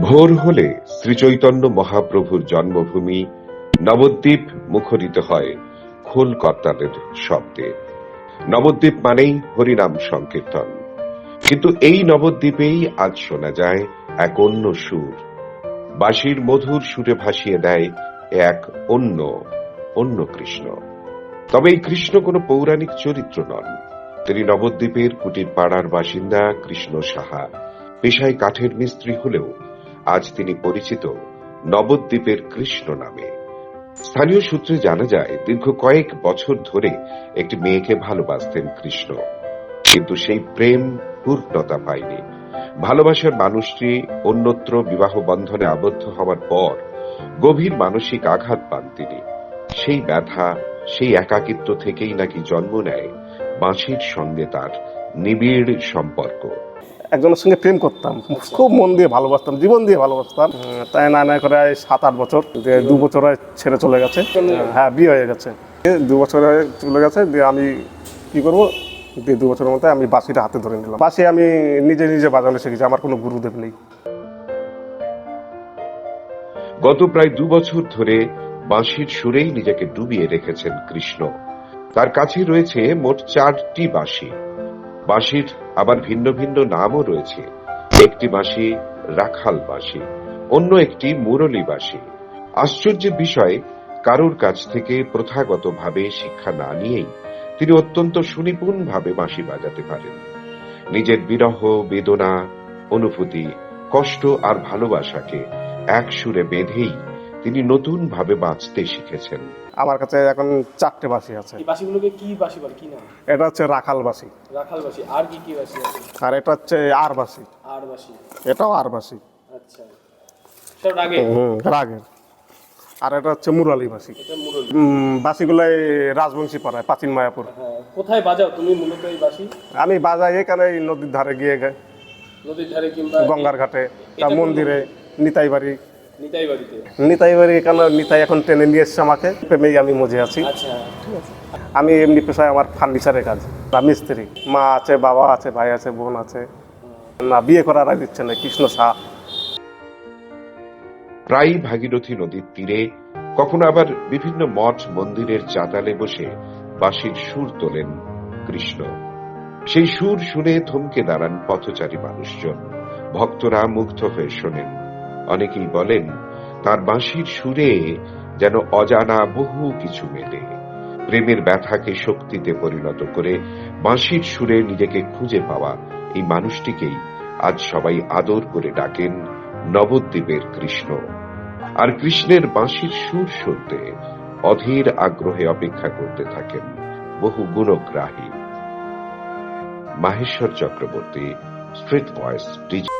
ভোর হলে শ্রীচৈতন্য মহাপ্রভুর জন্মভূমি নবদ্বীপ মুখরিত হয় খোল করতালের শব্দে। নবদ্বীপ মানেই হরিনাম সংকীর্তন। কিন্তু এই নবদ্বীপেই আজ শোনা যায় এক অন্য সুর। বাঁশির মধুর সুরে ভাসিয়ে দেয় এক অন্য অন্য কৃষ্ণ। তবে এই কৃষ্ণ কোনো পৌরাণিক চরিত্র নন। তিনি নবদ্বীপের কুটির পাড়ার বাসিন্দা কৃষ্ণ সাহা। পেশায় কাঠের মিস্ত্রি হলেও আজ তিনি পরিচিত নবদ্বীপের কৃষ্ণ নামে। স্থানীয় সূত্রে জানা যায়, দীর্ঘ কয়েক বছর ধরে একটি মেয়েকে ভালোবাসতেন কৃষ্ণ। কিন্তু সেই প্রেম পূর্ণতা পায়নি। ভালোবাসার মানুষটি অন্যত্র বিবাহ বন্ধনে আবদ্ধ হওয়ার পর গভীর মানসিক আঘাত পান তিনি। সেই ব্যথা, সেই একাকিত্ব থেকেই নাকি জন্ম নেয় বাঁশির সঙ্গে তার নিবিড় সম্পর্ক। একজনের সঙ্গে প্রেম করতাম। খুব মন দিয়ে ভালোবাসতাম জীবন দিয়ে ভালোবাসতাম। তাই না না করে সাত আট বছর দু বছর ছেড়ে চলে গেছে। হ্যাঁ বিয়ে হয়ে গেছে। দু বছরে চলে গেছে দিয়ে আমি কি করব? দিয়ে দু বছরের মধ্যে আমি বাঁশিটা হাতে ধরে নিলাম। বাঁশি আমি নিজে নিজে বাজানো শিখেছি আমার কোনো গুরুদেব নেই। গত প্রায় দু বছর ধরে বাঁশির সুরেই নিজেকে ডুবিয়ে রেখেছেন কৃষ্ণ। তার কাছে রয়েছে মোট চারটি বাঁশি। বাঁশির আবার ভিন্ন ভিন্ন নামও রয়েছে। একটি বাঁশি রাখাল বাঁশি, অন্য একটি মুরলী বাঁশি। আশ্চর্যের বিষয়, কারুর কাছ থেকে প্রথাগতভাবে শিক্ষা না নিয়েই তিনি অত্যন্ত সুনিপুণভাবে বাঁশি বাজাতে পারেন। নিজের বিরহ, বেদনা, অনুভূতি, কষ্ট আর ভালোবাসাকে এক সুরে বেঁধেই তিনি নতুন ভাবে বাঁচতে শিখেছেন। আমার কাছে এখন চারটে বাঁশি আছে। এই বাসিগুলোকে কি বাসি বলে? কি নাম? এটা হচ্ছে রাখাল বাঁশি। রাখাল বাসি আর কি কি বাসি আছে? আর এটা হচ্ছে আর বাঁশি। আর বাসি এটাও আর বাঁশি। আচ্ছা। সব রাগে হুম রাগের। আর এটা হচ্ছে মুরালি বাঁশি। এটা মুরলি। উম, বাঁশিগুলাই রাজবংশী পাড়ায় প্রাচীন মায়াপুর। হ্যাঁ কোথায় বাজাও তুমি মূলত এই বাসি আমি বাজাই এখানে এই নদীর ধারে গিয়ে গে- নদীর ধারে কিংবা গঙ্গার ঘাটে তা মন্দিরে নিতাই বাড়ি। নিতাই বাড়িতে? নিতাই বাড়ি এখানে নিতাই এখন টেনে নিয়ে এসছে আমাকে। প্রেমেই আমি মজে আছি। আচ্ছা। ঠিক আছে আমি এমনি পেশায় আমার ফার্নিচারের কাজ। বা মিস্ত্রি। মা আছে বাবা আছে ভাই আছে বোন আছে। না বিয়ে করার আর ইচ্ছে নেই কৃষ্ণ শাহ। প্রায় ভাগীরথী নদীর তীরে কখনো আবার বিভিন্ন মঠ মন্দিরের চাতালে বসে বাঁশির সুর তোলেন কৃষ্ণ। সেই সুর শুনে থমকে দাঁড়ান পথচারী মানুষজন। ভক্তরা মুগ্ধ হয়ে শোনেন। অনেকেই বলেন, তার বাঁশির সুরে যেন অজানা বহু কিছু মেলে। প্রেমের ব্যথাকে শক্তিতে পরিণত করে বাঁশির সুরে নিজেকে খুঁজে পাওয়া এই মানুষটিকেই আজ সবাই আদর করে ডাকেন নবদ্বীপের কৃষ্ণ। আর কৃষ্ণের বাঁশির সুর শুনতে অধীর আগ্রহে অপেক্ষা করতে থাকেন বহু গুণগ্রাহী। Maheshwar Chakraborty street voice, DG.